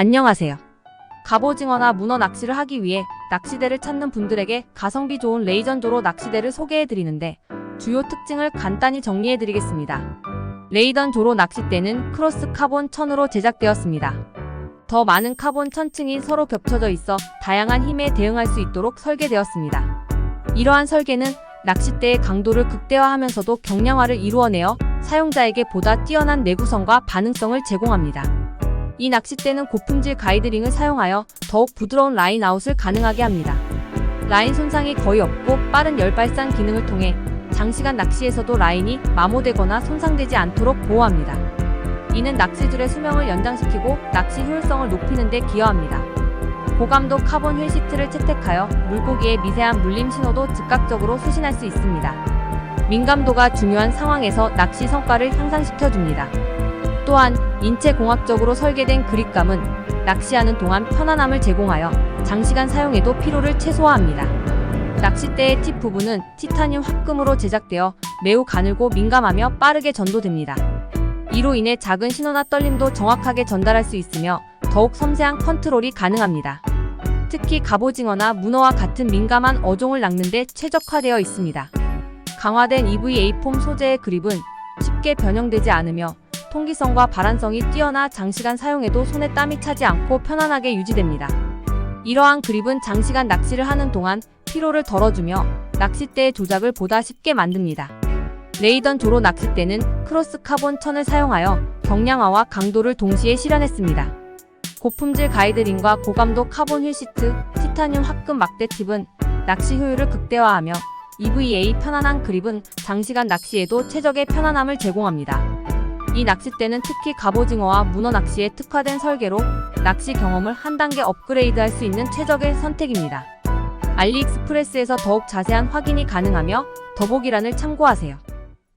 안녕하세요. 갑오징어나 문어 낚시를 하기 위해 낚시대를 찾는 분들에게 가성비 좋은 레이전조로 낚시대를 소개해 드리는데 주요 특징을 간단히 정리해 드리겠습니다. 레이던 조로 낚싯대는 크로스 카본 천으로 제작되었습니다. 더 많은 카본 천층이 서로 겹쳐져 있어 다양한 힘에 대응할 수 있도록 설계되었습니다. 이러한 설계는 낚싯대의 강도를 극대화하면서도 경량화를 이루어내어 사용자에게 보다 뛰어난 내구성과 반응성을 제공합니다. 이 낚싯대는 고품질 가이드링을 사용하여 더욱 부드러운 라인 아웃을 가능하게 합니다. 라인 손상이 거의 없고 빠른 열 발산 기능을 통해 장시간 낚시에서도 라인이 마모되거나 손상되지 않도록 보호합니다. 이는 낚시줄의 수명을 연장시키고 낚시 효율성을 높이는 데 기여합니다. 고감도 카본 휠 시트를 채택하여 물고기의 미세한 물림 신호도 즉각적으로 수신할 수 있습니다. 민감도가 중요한 상황에서 낚시 성과를 향상시켜줍니다. 또한 인체공학적으로 설계된 그립감은 낚시하는 동안 편안함을 제공하여 장시간 사용에도 피로를 최소화합니다. 낚싯대의 팁 부분은 티타늄 합금으로 제작되어 매우 가늘고 민감하며 빠르게 전도됩니다. 이로 인해 작은 신호나 떨림도 정확하게 전달할 수 있으며 더욱 섬세한 컨트롤이 가능합니다. 특히 갑오징어나 문어와 같은 민감한 어종을 낚는데 최적화되어 있습니다. 강화된 EVA 폼 소재의 그립은 쉽게 변형되지 않으며 통기성과 발안성이 뛰어나 장시간 사용해도 손에 땀이 차지 않고 편안하게 유지됩니다. 이러한 그립은 장시간 낚시를 하는 동안 피로를 덜어주며 낚싯대의 조작을 보다 쉽게 만듭니다. 레이던 조로 낚싯대는 크로스 카본 천을 사용하여 경량화와 강도를 동시에 실현했습니다. 고품질 가이드링과 고감도 카본 휠 시트, 티타늄 합금 막대 팁은 낚시 효율을 극대화하며 EVA 편안한 그립은 장시간 낚시에도 최적의 편안함을 제공합니다. 이 낚싯대는 특히 갑오징어와 문어 낚시에 특화된 설계로 낚시 경험을 한 단계 업그레이드할 수 있는 최적의 선택입니다. 알리익스프레스에서 더욱 자세한 확인이 가능하며 더보기란을 참고하세요.